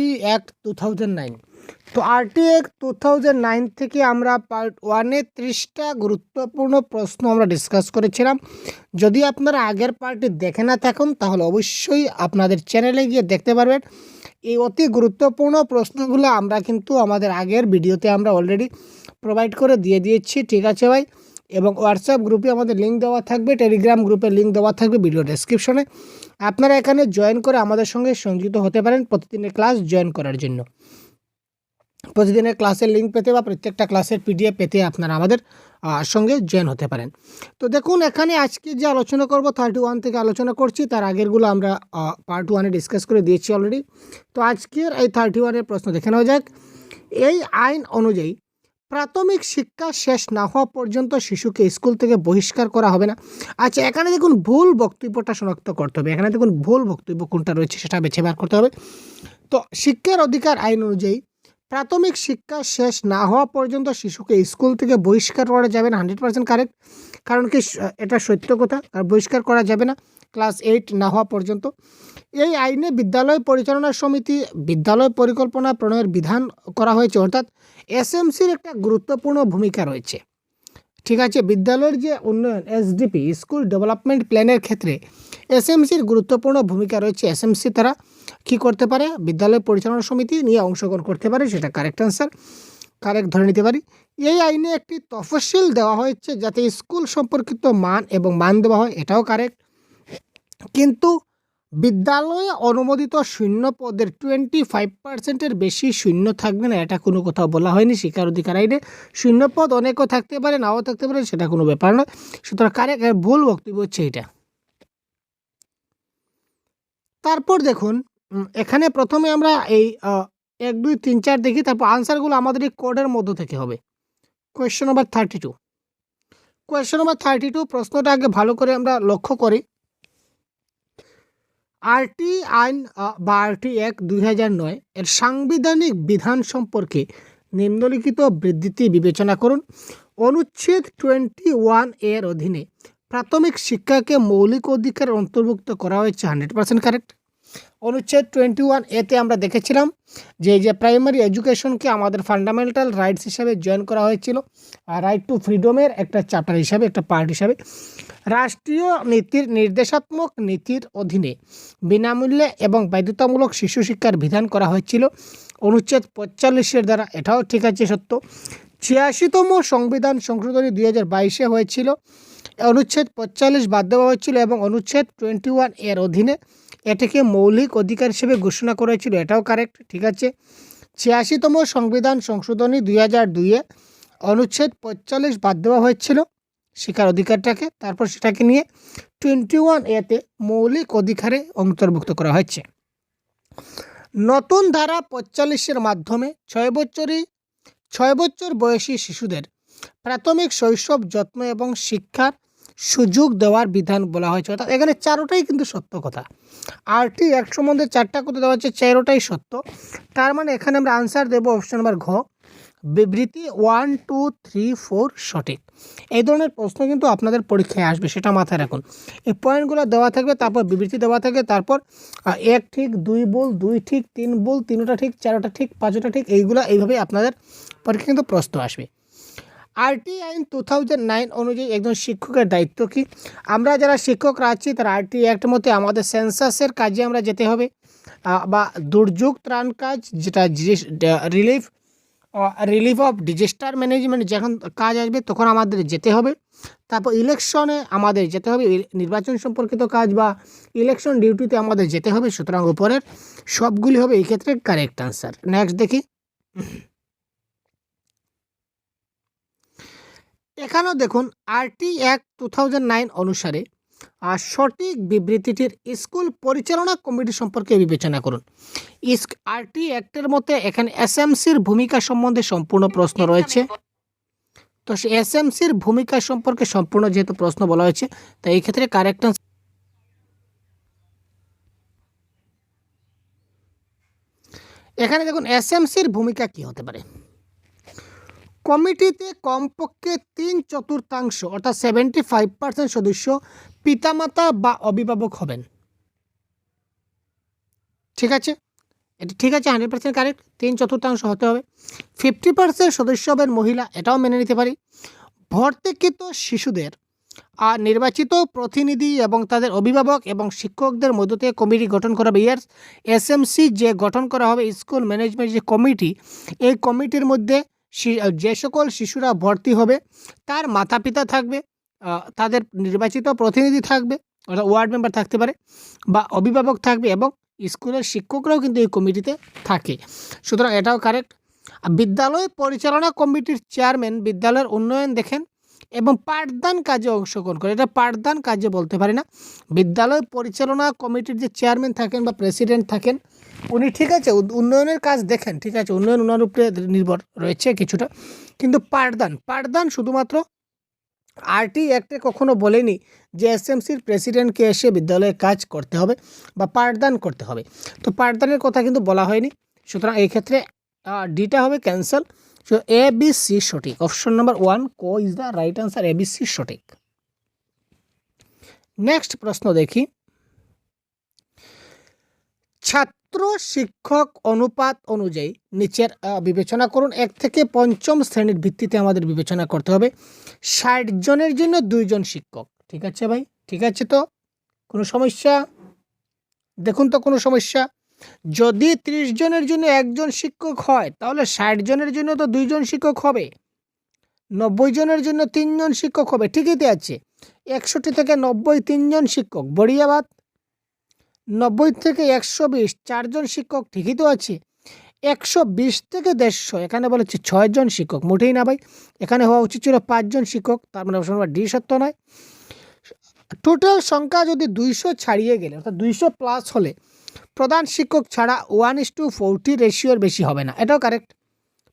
RT act two thousand nine তো RT act two thousand nine থেকে আমরা part ওয়ানে ত্রিশটা গুরুত্বপূর্ণ প্রশ্ন আমরা ডিসকাস করেছিলাম। যদি আপনারা আগের পার্টটি দেখে না থাকুন, তাহলে অবশ্যই আপনাদের চ্যানেলে গিয়ে দেখতে পারবেন। এই অতি গুরুত্বপূর্ণ প্রশ্নগুলো আমরা কিন্তু আমাদের আগের ভিডিওতে আমরা অলরেডি প্রোভাইড করে দিয়ে দিয়েছি। ঠিক আছে ভাই? এবং হোয়াটসঅ্যাপ গ্রুপে আমাদের লিঙ্ক দেওয়া থাকবে টেলিগ্রাম গ্রুপে লিঙ্ক দেওয়া থাকবে ভিডিও ডেসক্রিপশনে আপনারা এখানে জয়েন করে আমাদের সঙ্গে সংযুক্ত হতে পারেন প্রতিদিনের ক্লাস জয়েন করার জন্য। প্রতিদিনের ক্লাসের লিঙ্ক পেতে বা প্রত্যেকটা ক্লাসের পিডিএফ পেতে আপনারা আমাদের সঙ্গে জয়েন হতে পারেন। তো দেখুন, এখানে আজকে যে আলোচনা করব থার্টি ওয়ান থেকে আলোচনা করছি, তার আগেরগুলো আমরা পার্ট ওয়ানে ডিসকাস করে দিয়েছি অলরেডি তো আজকের এই থার্টি ওয়ানের প্রশ্ন দেখে নেওয়া যাক। এই আইন অনুযায়ী প্রাথমিক শিক্ষা শেষ না হওয়া পর্যন্ত শিশুকে স্কুল থেকে বহিষ্কার করা হবে না। আচ্ছা এখানে দেখুন ভুল বক্তব্যটা শনাক্ত করতে হবে। এখানে দেখুন ভুল বক্তব্য কোনটা রয়েছে সেটা বেছে বার করতে হবে। তো শিক্ষার অধিকার আইন অনুযায়ী প্রাথমিক শিক্ষা শেষ না হওয়া পর্যন্ত শিশুকে স্কুল থেকে বহিষ্কার করা যাবে না হান্ড্রেড পার্সেন্ট কারেক্ট কারণ কি, এটা সত্য কথা আর বহিষ্কার করা যাবে না। ক্লাস এইট না হওয়া পর্যন্ত। এই আইনে বিদ্যালয় পরিচালনা সমিতি বিদ্যালয় পরিকল্পনা প্রণয়ের বিধান করা হয়েছে, অর্থাৎ এসএমসির একটা গুরুত্বপূর্ণ ভূমিকা রয়েছে। ঠিক আছে, বিদ্যালয়ের যে উন্নয়ন, এসডিপি, স্কুল ডেভেলপমেন্ট প্ল্যানের ক্ষেত্রে এসএমসির গুরুত্বপূর্ণ ভূমিকা রয়েছে। এসএমসি তারা কী করতে পারে? বিদ্যালয় পরিচালনা সমিতি নিয়ে অংশগ্রহণ করতে পারে, সেটা কারেক্ট অ্যান্সার কারেক্ট ধরে নিতে পারি। এই আইনে একটি তফসিল দেওয়া হয়েছে যাতে স্কুল সম্পর্কিত মান এবং মান দেওয়া হয়, এটাও কারেক্ট কিন্তু বিদ্যালয়ে অনুমোদিত শূন্য পদের টোয়েন্টি ফাইভ পার্সেন্টের বেশি শূন্য থাকবে না, এটা কোনো কোথাও বলা হয়নি শিক্ষার অধিকার আইনে। শূন্য পদ অনেকও থাকতে পারে, নাও থাকতে পারে, সেটা কোনো ব্যাপার নয়। সুতরাং কারেক্ট ভুল বক্তব্য হচ্ছে এটা তারপর দেখুন এখানে প্রথমে আমরা এই এক, দুই, তিন, চার দেখি, তারপর আনসারগুলো আমাদের এই কোডের মধ্য থেকে হবে। Question number thirty two question number thirty two প্রশ্নটা আগে ভালো করে আমরা লক্ষ্য করি। আরটি আইন বা আরটি এক দুই এর সাংবিধানিক বিধান সম্পর্কে নিম্নলিখিত বৃদ্ধিটি বিবেচনা করুন। অনুচ্ছেদ টোয়েন্টি ওয়ানের অধীনে প্রাথমিক শিক্ষাকে মৌলিক অধিকার অন্তর্ভুক্ত করা হয়েছে হান্ড্রেড পার্সেন্ট কারেক্ট। অনুচ্ছেদ টোয়েন্টি ওয়ান এতে আমরা দেখেছিলাম যে যে প্রাইমারি এডুকেশনকে আমাদের ফান্ডামেন্টাল রাইটস হিসাবে জয়েন করা হয়েছিল রাইট টু ফ্রিডমের একটা চ্যাপ্টার হিসাবে, একটা পার্ট হিসাবে। রাষ্ট্রীয় নীতির নির্দেশাত্মক নীতির অধীনে বিনামূল্যে এবং বাধ্যতামূলক শিশু শিক্ষার বিধান করা হয়েছিল। অনুচ্ছেদ পঁয়তাল্লিশের দ্বারা এটাও ঠিক আছে সত্য। ছিয়াশিতম সংবিধান সংশোধনী দুই হাজার বাইশে হয়েছিল। অনুচ্ছেদ পঁয়তাল্লিশ দেওয়া হয়েছিল এবং অনুচ্ছেদ টোয়েন্টি ওয়ানের অধীনে এটাকে মৌলিক অধিকার হিসেবে ঘোষণা করা হয়েছিল এটাও কারেক্ট ঠিক আছে? ছিয়াশিতম সংবিধান সংশোধনী দুই হাজার দুইয়ে অনুচ্ছেদ পঁয়তাল্লিশ বাদ দেওয়া হয়েছিল শিক্ষার অধিকারটাকে। তারপর সেটাকে নিয়ে টোয়েন্টি ওয়ান এতে মৌলিক অধিকারে অন্তর্ভুক্ত করা হয়েছে। নতুন ধারা পঁয়তাল্লিশের মাধ্যমে ছয় বছরই, ছয় বছর বয়সী শিশুদের প্রাথমিক শৈশব যত্ন এবং শিক্ষার সুযোগ দেওয়ার বিধান বলা হয়েছে। অর্থাৎ এখানে চারোটাই কিন্তু সত্য কথা। আরটি এক সম্বন্ধে চারটা কথা দেওয়া হচ্ছে চারোটাই সত্য। তার মানে এখানে আমরা আনসার দেবো অপশন নাম্বার ঘ। বিবৃতি ওয়ান টু থ্রি ফোর সঠিক। এই ধরনের প্রশ্ন কিন্তু আপনাদের পরীক্ষায় আসবে, সেটা মাথায় রাখুন। এই পয়েন্টগুলো দেওয়া থাকবে, তারপর বিবৃতি দেওয়া থাকবে তারপর এক ঠিক, দুই বল দুই ঠিক, তিন বল তিনটা ঠিক, চারোটা ঠিক, পাঁচটা ঠিক, এইগুলো এইভাবে আপনাদের পরীক্ষা কিন্তু প্রশ্ন আসবে। আরটি আইন টু থাউজেন্ড নাইন অনুযায়ী একজন শিক্ষকের দায়িত্ব কি? আমরা যারা শিক্ষকরা আছি তারা আরটি অ্যাক্ট মতে আমাদের সেন্সাসের কাজে আমরা যেতে হবে। বা দুর্যোগ ত্রাণ কাজ, যেটা relief relief of disaster management যখন কাজ আসবে, তখন আমাদের যেতে হবে। তারপর ইলেকশনে আমাদের যেতে হবে। নির্বাচন সম্পর্কিত কাজ বা ইলেকশন ডিউটিতে আমাদের যেতে হবে, সুতরাং উপরের সবগুলি হবে এই ক্ষেত্রে কারেক্ট আনসার নেক্সট দেখি। এখানেও দেখুন আরটি অ্যাক্ট টু অনুসারে আর সঠিক বিবৃতিটির স্কুল পরিচালনা কমিটি সম্পর্কে বিবেচনা করুন। ইস আরটি অ্যাক্টের মতে এখানে এসএমসির ভূমিকা সম্বন্ধে সম্পূর্ণ প্রশ্ন রয়েছে। তো সে এসএমসির ভূমিকা সম্পর্কে সম্পূর্ণ যেহেতু প্রশ্ন বলা হয়েছে তাই এই ক্ষেত্রে কারেক্ট এখানে দেখুন এসএমসির ভূমিকা কি হতে পারে? কমিটিতে কমপক্ষে তিন চতুর্থাংশ, অর্থাৎ সেভেন্টি ফাইভ পার্সেন্ট সদস্য পিতামাতা বা অভিভাবক হবেন। ঠিক আছে? এটা ঠিক আছে হান্ড্রেড পার্সেন্ট কারেক্ট তিন চতুর্থাংশ হতে হবে। ফিফটি পার্সেন্ট সদস্য হবেন মহিলা, এটাও মেনে নিতে পারি। ভর্তিকৃত শিশুদের আর নির্বাচিত প্রতিনিধি এবং তাদের অভিভাবক এবং শিক্ষকদের মধ্য থেকে কমিটি গঠন করা হবে। ইয়ার্স এসএমসি যে গঠন করা হবে, স্কুল ম্যানেজমেন্ট যে কমিটি, এই কমিটির মধ্যে যে সকল শিশুরা ভর্তি হবে, তার মাতা পিতা থাকবে তাদের নির্বাচিত প্রতিনিধি থাকবে, অর্থাৎ ওয়ার্ড মেম্বার থাকতে পারে, বা অভিভাবক থাকবে এবং স্কুলের শিক্ষকরাও কিন্তু এই কমিটিতে থাকে। সুতরাং এটাও কারেক্ট বিদ্যালয় পরিচালনা কমিটির চেয়ারম্যান বিদ্যালয়ের উন্নয়ন দেখেন এবং পাঠদান কাজে অংশগ্রহণ করে। এটা পাঠদান কাজে বলতে পারি না। বিদ্যালয় পরিচালনা কমিটির যে চেয়ারম্যান থাকেন বা প্রেসিডেন্ট থাকেন, উনি ঠিক আছে উন্নয়নের কাজ দেখেন, ঠিক আছে, উন্নয়ন ওনার উপরে নির্ভর রয়েছে কিছুটা। কিন্তু পাঠদান পাঠদান শুধুমাত্র আরটি অ্যাক্টে কখনো বলেনি যে এসএমসির প্রেসিডেন্টকে এসে বিদ্যালয়ে কাজ করতে হবে বা পাঠদান করতে হবে। তো পাঠদানের কথা কিন্তু বলা হয়নি। সুতরাং এই ক্ষেত্রে ডিটা হবে cancel. So A B C সঠিক। Option number one co is the right answer A B C সঠিক। নেক্সট প্রশ্ন দেখি। ছাত্র শিক্ষক অনুপাত অনুযায়ী নিচের বিবেচনা করুন। এক থেকে পঞ্চম শ্রেণির ভিত্তিতে আমাদের বিবেচনা করতে হবে। ষাট জনের জন্য দুইজন শিক্ষক। ঠিক আছে ভাই? ঠিক আছে তো? কোনো সমস্যা? দেখুন তো কোনো সমস্যা। যদি ত্রিশ জনের জন্য একজন শিক্ষক হয়, তাহলে ষাট জনের জন্য তো দুইজন শিক্ষক হবে। নব্বই জনের জন্য তিনজন শিক্ষক হবে, ঠিকই তো আছে। একষট্টি থেকে নব্বই তিনজন শিক্ষক, বড়িয়াবাদ। নব্বই থেকে একশো বিশ, চারজন শিক্ষক, ঠিকই তো আছে। একশো বিশ থেকে দেড়শো, এখানে বলেছে ছয়জন শিক্ষক, মোটেই না ভাই। এখানে হওয়া উচিত ছিল পাঁচজন শিক্ষক, তার মানে অপশন ডি সত্য নয়। টোটাল সংখ্যা যদি দুইশো ছাড়িয়ে গেলে, অর্থাৎ দুইশো প্লাস হলে প্রধান শিক্ষক ছাড়া ওয়ান ইস টু ফোরটি রেশিওর বেশি হবে না। এটাও কারেক্ট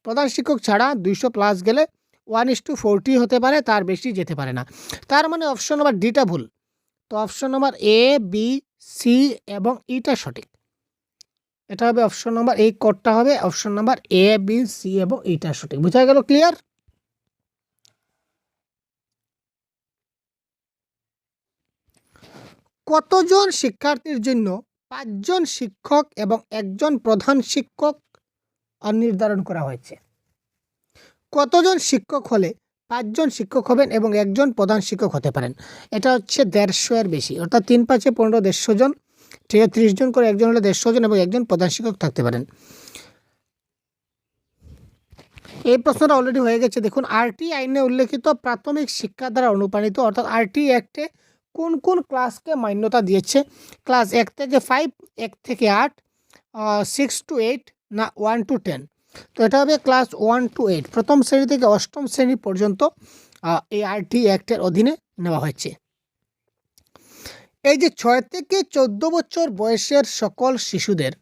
প্রধান শিক্ষক ছাড়া দুইশো প্লাস গেলে ওয়ান ইস টু ফোরটি হতে পারে, তার বেশি যেতে পারে না। তার মানে অপশন নাম্বার ডিটা ভুল। তো option number A B C এবং ইটা সঠিক। এটা হবে অপশন নাম্বার এই কোডটা হবে। Option number A B C এবং ইটা সঠিক। বুঝা গেল ক্লিয়ার কতজন শিক্ষার্থীর জন্য পাঁচজন শিক্ষক এবং একজন প্রধান শিক্ষক নির্ধারণ করা হয়েছে। কতজন শিক্ষক হলে পাঁচজন শিক্ষক হবেন এবং একজন প্রধান শিক্ষক হতে পারেন? এটা হচ্ছে দেড়শো এর বেশি, অর্থাৎ তিন পাঁচে পনেরো দেড়শো জন, ত্রিশ জন করে একজন হলে দেড়শো জন এবং একজন প্রধান শিক্ষক থাকতে পারেন। এই প্রশ্নটা অলরেডি হয়ে গেছে। দেখুন, আরটি আইনে উল্লেখিত প্রাথমিক শিক্ষা দ্বারা অনুপ্রাণিত, অর্থাৎ আরটি অ্যাক্টে কোন কোন ক্লাসকে মান্যতা দিয়েছে? ক্লাস এক থেকে ফাইভ এক থেকে আট সিক্স টু এইট না ওয়ান টু টেন তো এটা হবে ক্লাস ওয়ান টু এইট প্রথম শ্রেণি থেকে অষ্টম শ্রেণি পর্যন্ত এই আরটি অ্যাক্টের অধীনে নেওয়া হয়েছে। এই যে ছয় থেকে চোদ্দ বছর বয়সের সকল শিশুদের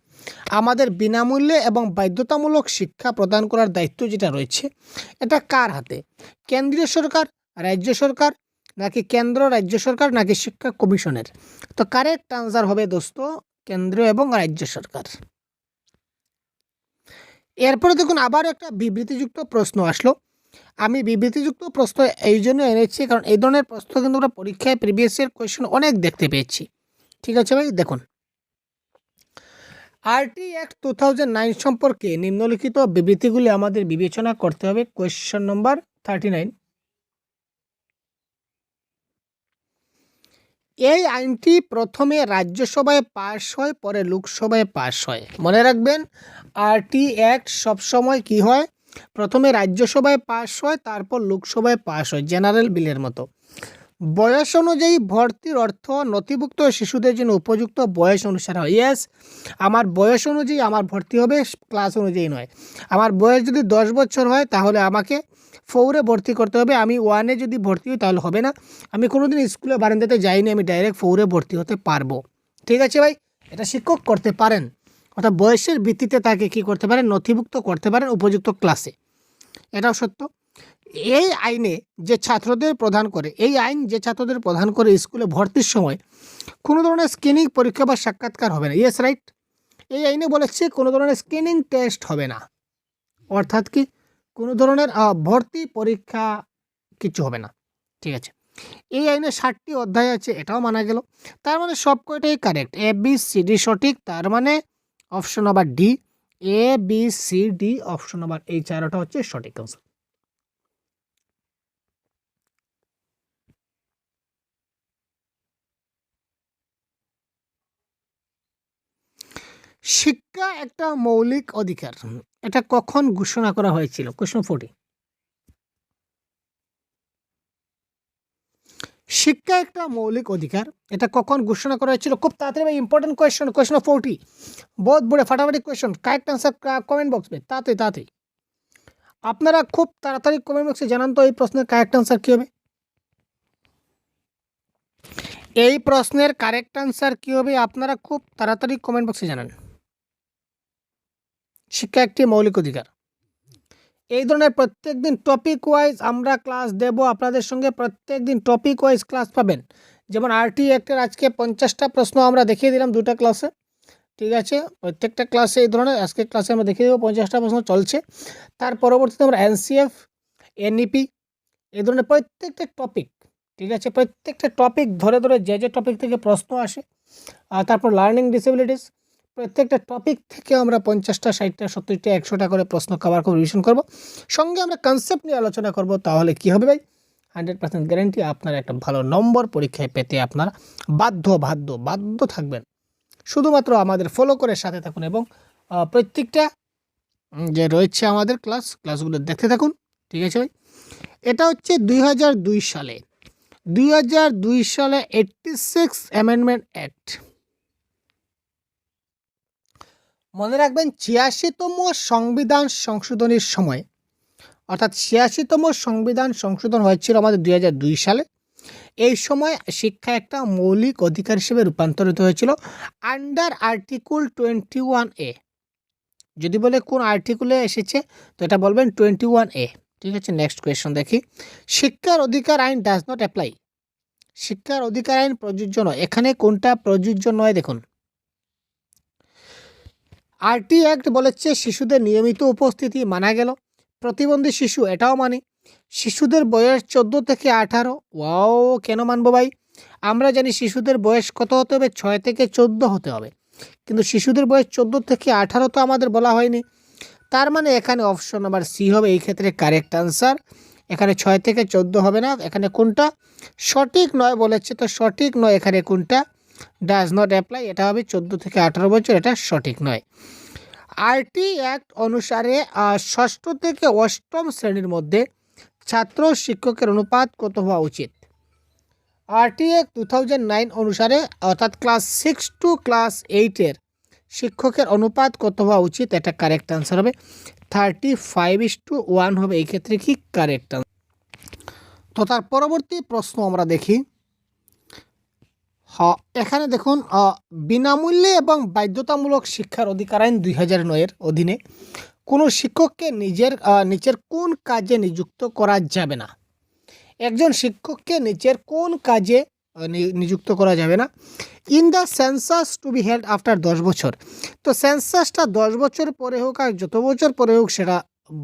আমাদের বিনামূল্যে এবং বাধ্যতামূলক শিক্ষা প্রদান করার দায়িত্ব যেটা রয়েছে, এটা কার হাতে? কেন্দ্রীয় সরকার, রাজ্য সরকার নাকি কেন্দ্র, রাজ্য সরকার, নাকি শিক্ষা কমিশনের? তো কারেক্ট আনসার হবে দোস্ত, কেন্দ্র এবং রাজ্য সরকার। এরপরে দেখুন আবার একটা বিবৃতিযুক্ত প্রশ্ন আসলো। আমি বিবৃতিযুক্ত প্রশ্ন এই জন্য এনেছি কারণ এই ধরনের প্রশ্ন কিন্তু আমরা পরীক্ষায় প্রিভিয়াস ইয়ার কোয়েশ্চেন অনেক দেখতে পেয়েছি। ঠিক আছে ভাই? দেখুন। RTE act two thousand nine সম্পর্কে নিম্নলিখিত বিবৃতিগুলি আমাদের বিবেচনা করতে হবে। কোয়েশ্চেন নম্বর থার্টি নাইন এই আইনটি প্রথমে রাজ্যসভায় পাশ হয়, পরে লোকসভায় পাশ হয়। মনে রাখবেন আরটি অ্যাক্ট সবসময় কি হয়? প্রথমে রাজ্যসভায় পাশ হয়, তারপর লোকসভায় পাশ হয়, জেনারেল বিলের মতো। বয়স অনুযায়ী ভর্তির অর্থ নথিভুক্ত শিশুদের জন্য উপযুক্ত বয়স অনুসারে হয়। ইয়েস আমার বয়স অনুযায়ী আমার ভর্তি হবে ক্লাস অনুযায়ী নয়। আমার বয়স যদি দশ বছর হয়, তাহলে আমাকে ফোরে ভর্তি করতে হবে। আমি ওয়ানে যদি ভর্তি হই তাহলে হবে না। আমি কোনোদিন স্কুলে বারান্দাতে যাইনি, আমি ডাইরেক্ট ফোরে ভর্তি হতে পারব। ঠিক আছে ভাই? এটা শিক্ষক করতে পারেন। অর্থাৎ বয়সের ভিত্তিতে তাকে কি করতে পারেন? নথিভুক্ত করতে পারেন উপযুক্ত ক্লাসে এটাও সত্য। এই আইনে যে ছাত্রদের প্রদান করে, এই আইন যে ছাত্রদের প্রদান করে স্কুলে ভর্তির সময়, কোনো ধরনের স্ক্রিনিং পরীক্ষা বা সাক্ষাৎকার হবে না। ইয়েস রাইট এই আইনে বলেছে কোনো ধরনের স্ক্রিনিং টেস্ট হবে না। অর্থাৎ কি? ধরনের ভর্তি পরীক্ষা কিছু হবে না। ঠিক আছে? এই আইনে ষাটটি অধ্যায় আছে, এটাও মানা গেল। তার মানে সব কয়টাই correct A B C D সঠিক, তার মানে option number D A B C D option number এই চারোটা হচ্ছে সঠিক আনসার শিক্ষা একটা মৌলিক অধিকার। এটা কখন ঘোষণা করা হয়েছিল? কোশ্চেন ফোর্টি শিক্ষা একটা মৌলিক অধিকার। এটা কখন ঘোষণা করা হয়েছিল? খুব তাড়াতাড়ি ইম্পর্টেন্ট কোয়েশ্চন কোয়েশ্চন ফোর্টি বহুত বড় ফাটাফাটি question correct answer comment box में তাতে তাতে। আপনারা খুব তাড়াতাড়ি কমেন্ট বক্সে জানান তো এই প্রশ্নের কারেক্ট আনসার কী হবে? এই প্রশ্নের কারেক্ট আনসার কী হবে? আপনারা খুব তাড়াতাড়ি কমেন্ট বক্সে জানান। শিক্ষা একটি মৌলিক অধিকার। এই ধরনের প্রত্যেক দিন টপিক ওয়াইজ আমরা ক্লাস দেব, আপনাদের সঙ্গে প্রত্যেক দিন টপিক ওয়াইজ ক্লাস পাবেন। যেমন আরটি অ্যাক্টের আজকে পঞ্চাশটা প্রশ্ন আমরা দেখিয়ে দিলাম দুটা ক্লাসে ঠিক আছে? প্রত্যেকটা ক্লাসে এই ধরনের, আজকে ক্লাসে আমরা দেখিয়ে দেবো, পঞ্চাশটা প্রশ্ন চলছে। তার পরবর্তীতে আমরা এনসিএফ এনইপি এই ধরনের প্রত্যেকটা টপিক ঠিক আছে? প্রত্যেকটা টপিক ধরে ধরে যে যে টপিক থেকে প্রশ্ন আসে, আর তারপর লার্নিং ডিসেবিলিটিস প্রত্যেকটা টপিক থেকে আমরা পঞ্চাশটা, ষাটটা, সত্তরটা, একশোটা করে প্রশ্ন কভার করে রিভিশন করব। সঙ্গে আমরা কনসেপ্ট নিয়ে আলোচনা করব, তাহলে কি হবে ভাই? হান্ড্রেড পার্সেন্ট গ্যারেন্টি আপনার একটা ভালো নম্বর পরীক্ষায় পেতে আপনারা বাধ্য বাধ্য বাধ্য থাকবেন। শুধুমাত্র আমাদের ফলো করে সাথে থাকুন এবং প্রত্যেকটা যে রয়েছে আমাদের ক্লাস ক্লাসগুলো দেখতে থাকুন, ঠিক আছে ভাই? এটা হচ্ছে দুই সালে। দুই সালে এইট্টি সিক্স অ্যামেন্ডমেন্ট অ্যাক্ট মনে রাখবেন ছিয়াশিতম সংবিধান সংশোধনের সময়, অর্থাৎ ছিয়াশিতম সংবিধান সংশোধন হয়েছিল আমাদের দুই সালে। এই সময় শিক্ষা একটা মৌলিক অধিকার হিসেবে রূপান্তরিত হয়েছিল under article twenty one A যদি বলে কোন আর্টিকুলে এসেছে, তো এটা বলবেন টোয়েন্টি ওয়ান এ ঠিক আছে নেক্সট কোয়েশ্চন দেখি। শিক্ষার অধিকার আইন ডাজ নট অ্যাপ্লাই শিক্ষার অধিকার আইন প্রযোজ্য নয়। এখানে কোনটা প্রযোজ্য নয় দেখুন। আরটি অ্যাক্ট বলেছে, শিশুদের নিয়মিত উপস্থিতি মানা গেল। প্রতিবন্ধী শিশু এটাও মানে শিশুদের বয়স চোদ্দ থেকে আঠারো। ওয়াও, কেন মানবো ভাই? আমরা জানি শিশুদের বয়স কত হতে হবে? ছয় থেকে চোদ্দ হতে হবে। কিন্তু শিশুদের বয়স চোদ্দ থেকে আঠারো তো আমাদের বলা হয়নি। তার মানে এখানে অপশন নাম্বার সি হবে, এই ক্ষেত্রে কারেক্ট আনসার। এখানে ছয় থেকে চোদ্দ হবে না, এখানে কোনটা? সঠিক নয় বলেছে, তো সঠিক নয় এখানে কোনটা? ডাজ নট অ্যাপ্লাই এটা হবে চোদ্দ থেকে আঠারো বছর, এটা সঠিক নয়। আরটি অ্যাক্ট অনুসারে ষষ্ঠ থেকে অষ্টম শ্রেণির মধ্যে ছাত্র শিক্ষকের অনুপাত কত হওয়া উচিত? RTE act two thousand nine অনুসারে, অর্থাৎ ক্লাস সিক্স টু ক্লাস এইটের শিক্ষকের অনুপাত কত হওয়া উচিত? এটা কারেক্ট আনসার হবে। Thirty five is to one হবে, এই ক্ষেত্রে কি কারেক্ট তো তার পরবর্তী প্রশ্ন আমরা দেখি। এখানে দেখুন বিনামূল্যে এবং বাধ্যতামূলক শিক্ষার অধিকার আইন দুই হাজার নয়ের অধীনে কোনো শিক্ষককে নিজের নিচের কোন কাজে নিযুক্ত করা যাবে না। একজন শিক্ষককে নিচের কোন কাজে নিযুক্ত করা যাবে না। In the census to be held after দশ বছর। তো সেন্সাসটা দশ বছর পরে হোক আর যত বছর পরে হোক সেটা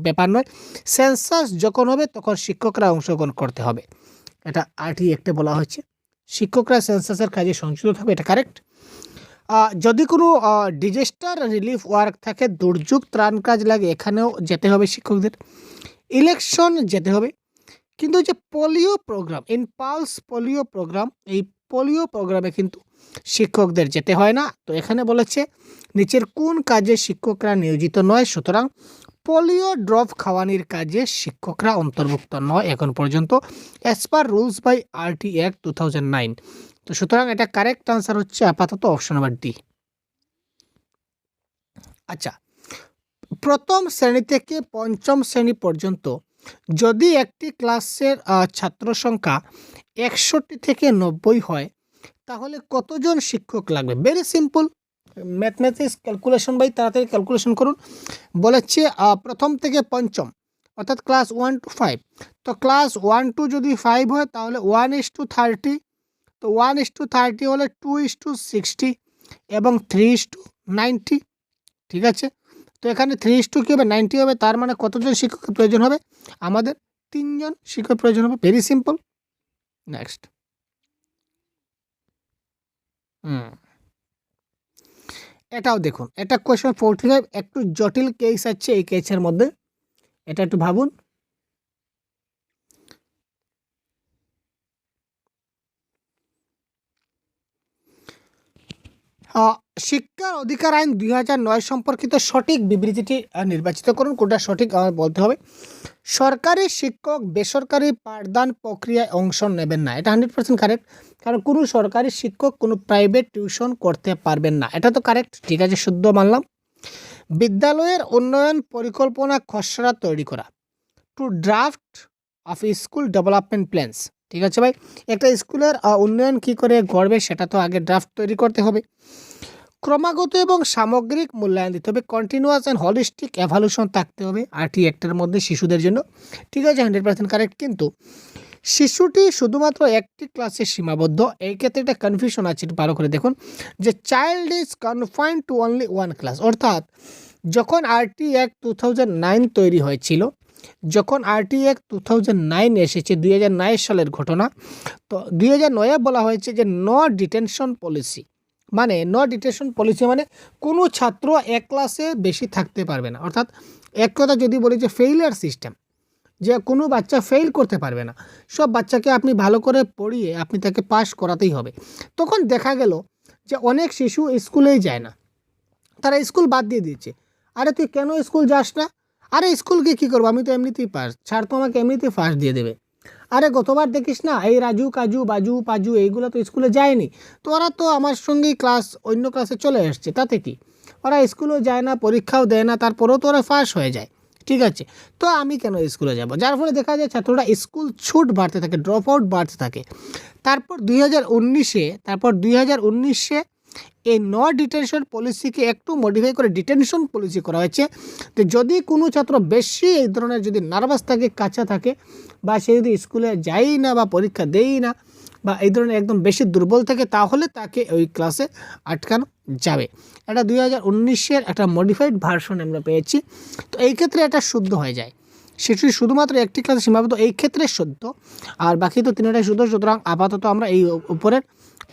ব্যাপার নয়। সেন্সাস যখন হবে তখন শিক্ষকরা অংশগ্রহণ করতে হবে। এটা আরটি একটে বলা হয়েছে। শিক্ষকরা সেন্সাসের কাজে সংযুক্ত থাকবে, এটা কারেক্ট যদি কোনো ডিজাস্টার রিলিফ ওয়ার্ক থাকে, দুর্যোগ, ত্রাণ কাজ লাগে, এখানেও যেতে হবে শিক্ষকদের। ইলেকশন যেতে হবে। কিন্তু যে polio programme in pulse polio programme এই পোলিও প্রোগ্রামে কিন্তু শিক্ষকদের যেতে হয় না। তো এখানে বলেছে, নিচের কোন কাজে শিক্ষকরা নিয়োজিত নয়, সুতরাং পোলিও ড্রপ খাওয়ানির কাজে শিক্ষকরা অন্তর্ভুক্ত নয় এখন পর্যন্ত as per rules by RTE act two thousand nine তো সুতরাং এটা কারেক্ট আনসার হচ্ছে আপাতত অপশন নাম্বার ডি আচ্ছা প্রথম শ্রেণি থেকে পঞ্চম শ্রেণি পর্যন্ত যদি একটি ক্লাসের ছাত্র সংখ্যা একষট্টি থেকে নব্বই হয়, তাহলে কতজন শিক্ষক লাগবে? Very simple mathematics calculation by তাড়াতাড়ি ক্যালকুলেশন করুন। বলেছে প্রথম থেকে পঞ্চম, অর্থাৎ ক্লাস ওয়ান টু ফাইভ তো ক্লাস ওয়ান টু যদি ফাইভ হয়, তাহলে ওয়ান ইস টু থার্টি তো ওয়ান ইস টু থার্টি হলে টু ইস টু সিক্সটি এবং থ্রি ইস টু নাইনটি ঠিক আছে? তো এখানে থ্রি ইস টু কী হবে? নাইনটি হবে। তার মানে কতজন শিক্ষকের প্রয়োজন হবে? আমাদের তিনজন শিক্ষক প্রয়োজন হবে। Very simple next hmm. এটাও দেখুন। এটা কোয়েশ্চেন ফোরটি ফাইভ একটু জটিল কেস আছে এই কেসের মধ্যে। এটা একটু ভাবুন। শিক্ষার অধিকার আইন দুই হাজার নয় সম্পর্কিত সঠিক বিবৃতিটি নির্বাচিত করুন। কোনটা সঠিক আমার বলতে হবে। সরকারি শিক্ষক বেসরকারি পাঠদান প্রক্রিয়ায় অংশ নেবেন না। এটা হান্ড্রেড পার্সেন্ট কারেক্ট। কারণ কোনো সরকারি শিক্ষক কোনো প্রাইভেট টিউশন করতে পারবেন না। এটা তো কারেক্ট। ঠিক আছে, শুদ্ধ মানলাম। বিদ্যালয়ের উন্নয়ন পরিকল্পনা খসড়া তৈরি করা। To draft of school development plans ঠিক আছে ভাই? একটা স্কুলের উন্নয়ন কি করে গড়বে সেটা তো আগে ড্রাফট তৈরি করতে হবে। ক্রমাগত এবং সামগ্রিক মূল্যায়ন দিতে হবে। কন্টিনিউয়াস অ্যান্ড হলিস্টিক অ্যাভালুশন থাকতে হবে আরটি একটার মধ্যে শিশুদের জন্য। ঠিক আছে হান্ড্রেড পার্সেন্ট কারেক্ট কিন্তু শিশুটি শুধুমাত্র একটি ক্লাসে সীমাবদ্ধ। এই ক্ষেত্রে একটা কনফিউশন আছে, একটু ভালো করে দেখুন। যে child is confined to only one class অর্থাৎ যখন RTE act two thousand nine তৈরি হয়েছিল, যখন RTE act two thousand nine এসেছে, দুই হাজার নয় সালের ঘটনা, তো দুই বলা হয়েছে যে নো ডিটেনশন পলিসি মানে নো ডিটেশন পলিসি মানে কোনো ছাত্র এক ক্লাসে বেশি থাকতে পারবে না। অর্থাৎ এক কথা যদি বলি যে ফেইলিয়ার সিস্টেম যে কোনো বাচ্চা ফেল করতে পারবে না। সব বাচ্চাকে আপনি ভালো করে পড়িয়ে আপনি তাকে পাস করাতেই হবে। তখন দেখা গেল যে অনেক শিশু স্কুলেই যায় না। তারা স্কুল বাদ দিয়ে দিয়েছে। আরে তুই কেন স্কুল যাস না? আরে স্কুলকে কী করব? আমি তো এমনিতেই পাস ছাড় তো আমাকে এমনিতেই ফার্স্ট দিয়ে দেবে। আরে গতবার দেখিস না, এই রাজু, কাজু, বাজু, পাজু এইগুলো তো স্কুলে যায়নি। তো ওরা তো আমার সঙ্গেই ক্লাস অন্য ক্লাসে চলে এসছে তাতে কি? ওরা স্কুলেও যায় না, পরীক্ষাও দেয় না, তারপরেও তো ওরা ফার্স্ট হয়ে যায়। ঠিক আছে? তো আমি কেন স্কুলে যাব? যার ফলে দেখা যায় ছাত্ররা স্কুল ছুট বাড়তে থাকে ড্রপ আউট বাড়তে থাকে। তারপর দুই হাজার উনিশে, তারপর দুই হাজার উনিশে এই ন ডিটেনশন পলিসিকে একটু মডিফাই করে ডিটেনশন পলিসি করা হয়েছে। তো যদি কোনো ছাত্র বেশি এই ধরনের যদি নার্ভাস থাকে, কাঁচা থাকে বা সে যদি স্কুলে যায়ই না বা পরীক্ষা দেই না বা এই ধরনের একদম বেশি দুর্বল থাকে, তাহলে তাকে ওই ক্লাসে আটকানো যাবে। এটা দুই হাজার উনিশের একটা মডিফাইড ভার্সন আমরা পেয়েছি। তো এই ক্ষেত্রে এটা শুদ্ধ হয়ে যায়। সেটি শুধুমাত্র একটি ক্লাসে সীমাবদ্ধ, এই ক্ষেত্রে শুদ্ধ। আর বাকি তো তিনটাই শুদ্ধ, সুতরাং আপাতত আমরা এই উপরের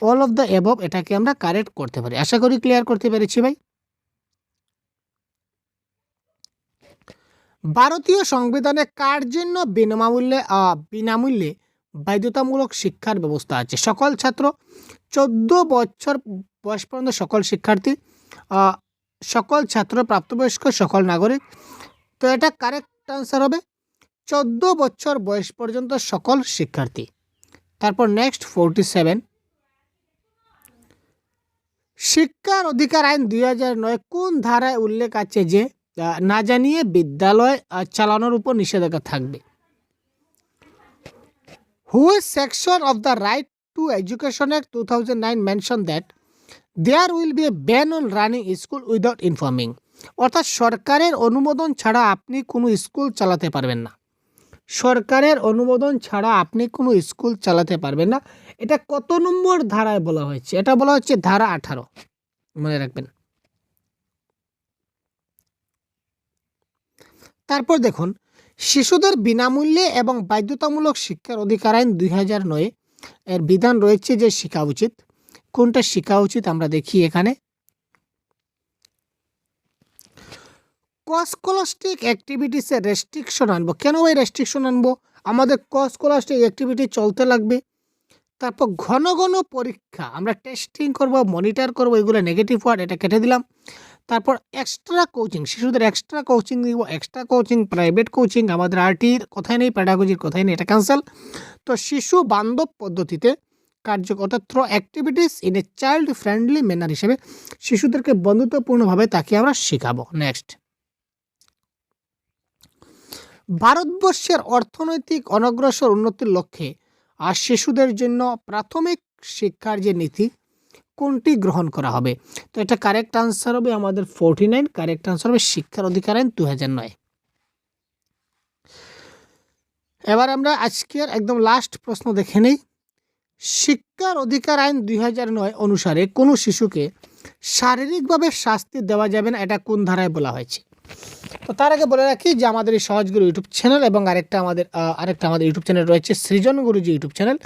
অল অফ দ্য এভব এটাকে আমরা কারেক্ট করতে পারি। আশা করি ক্লিয়ার করতে পেরেছি ভাই? ভারতীয় সংবিধানে কার জন্য বিনামূল্যে বিনামূল্যে বাধ্যতামূলক শিক্ষার ব্যবস্থা আছে? সকল ছাত্র, চোদ্দ বছর বয়স পর্যন্ত সকল শিক্ষার্থী সকল ছাত্র প্রাপ্তবয়স্ক সকল নাগরিক। তো এটা কারেক্ট আনসার হবে। চোদ্দ বছর বয়স পর্যন্ত সকল শিক্ষার্থী। তারপর নেক্সট ফোরটি সেভেন শিক্ষার অধিকার আইন দুই নয় কোন ধারায় উল্লেখ আছে যে না জানিয়ে বিদ্যালয় চালানোর উপর নিষেধাজ্ঞা থাকবে? Which section of the right to education act two thousand nine mention that there will be a ban on running school without informing অর্থাৎ সরকারের অনুমোদন ছাড়া আপনি কোনো স্কুল চালাতে পারবেন না। সরকারের অনুমোদন ছাড়া আপনি কোনো স্কুল চালাতে পারবেন না। এটা কত নম্বর ধারায় বলা হয়েছে? এটা বলা হচ্ছে ধারা আঠারো। মনে রাখবেন। তারপর দেখুন, শিশুদের বিনামূল্যে এবং বাধ্যতামূলক শিক্ষার অধিকার আইন দুই হাজার নয়ে এর বিধান রয়েছে যে শেখা উচিত। কোনটা শেখা উচিত আমরা দেখি এখানে। কসকোলাস্টিক অ্যাক্টিভিটিসে রেস্ট্রিকশন আনব। কেন ওই রেস্ট্রিকশন আনব? আমাদের কসকোলাস্টিক অ্যাক্টিভিটি চলতে লাগবে। তারপর ঘন ঘন পরীক্ষা, আমরা টেস্টিং করব মনিটর করব, এগুলো নেগেটিভ ওয়ার্ড এটা কেটে দিলাম। তারপর এক্সট্রা কোচিং শিশুদের এক্সট্রা কোচিং দিব এক্সট্রা কোচিং প্রাইভেট কোচিং আমাদের আরটির কথাই নেই প্যাডাগজির কথাই নেই, এটা ক্যান্সেল তো শিশু বান্ধব পদ্ধতিতে কার্যকর through activities in a child friendly manner হিসেবে শিশুদেরকে বন্ধুত্বপূর্ণভাবে তাকে আমরা শেখাবো। নেক্সট ভারতবর্ষের অর্থনৈতিক অনগ্রসর উন্নতির লক্ষ্যে আর শিশুদের জন্য প্রাথমিক শিক্ষার যে নীতি, কোনটি গ্রহণ করা হবে? তো এটা কারেক্ট আনসার হবে আমাদের ফোরটি নাইন কারেক্ট আনসার হবে শিক্ষার অধিকার আইন দু হাজার নয়। এবার আমরা আজকের একদম লাস্ট প্রশ্ন দেখে নেই। শিক্ষার অধিকার আইন দুই হাজার নয় অনুসারে কোনো শিশুকে শারীরিকভাবে শাস্তি দেওয়া যাবে না, এটা কোন ধারায় বলা হয়েছে? তো তার আগে বলে রাখি যে আমাদের এই সহজগুরু ইউটিউব চ্যানেল এবং আরেকটা আমাদের আরেকটা আমাদের ইউটিউব চ্যানেল রয়েছে সৃজন গুরুজি ইউটিউব চ্যানেল।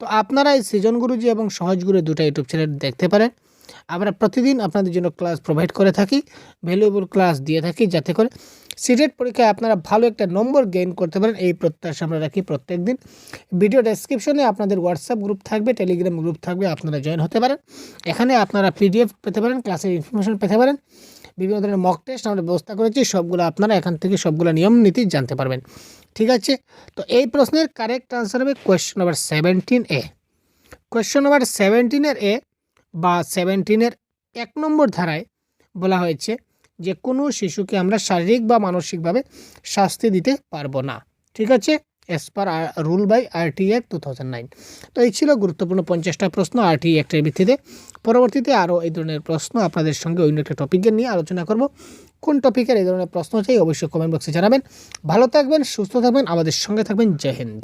তো আপনারা এই সৃজন গুরুজি এবং সহজগুরু দুটা ইউটিউব চ্যানেল দেখতে পারেন। আমরা প্রতিদিন আপনাদের জন্য ক্লাস প্রোভাইড করে থাকি ভ্যালুয়েবল ক্লাস দিয়ে থাকি যাতে করে সিটেট পরীক্ষায় আপনারা ভালো একটা নম্বর গেইন করতে পারেন। এই প্রত্যাশা আমরা রাখি প্রত্যেক দিন ভিডিও ডেসক্রিপশনে আপনাদের হোয়াটসঅ্যাপ গ্রুপ থাকবে টেলিগ্রাম গ্রুপ থাকবে, আপনারা জয়েন হতে পারেন। এখানে আপনারা পিডিএফ পেতে পারেন ক্লাসের ইনফরমেশন পেতে পারেন। বিভিন্ন ধরনের মক টেস্ট আমরা ব্যবস্থা করেছি, সবগুলো আপনারা এখান থেকে সবগুলো নিয়ম নীতি জানতে পারবেন। ঠিক আছে? তো এই প্রশ্নের কারেক্ট আনসার হবে question number seventeen A question number সেভেন্টিনের A বা সেভেন্টিনের এক নম্বর ধারায় বলা হয়েছে যে কোনো শিশুকে আমরা শারীরিক বা মানসিকভাবে শাস্তি দিতে পারব না। ঠিক আছে? As per rule by RTE act two thousand nine তো এই ছিল গুরুত্বপূর্ণ পঞ্চাশটা প্রশ্ন আরটি অ্যাক্টের ভিত্তিতে। পরবর্তীতে আরও এই ধরনের প্রশ্ন আপনাদের সঙ্গে অন্য একটা টপিকের নিয়ে আলোচনা করব। কোন টপিকের এই ধরনের প্রশ্ন চাই অবশ্যই কমেন্ট বক্সে জানাবেন। ভালো থাকবেন, সুস্থ থাকবেন, আমাদের সঙ্গে থাকবেন। জয় হিন্দ।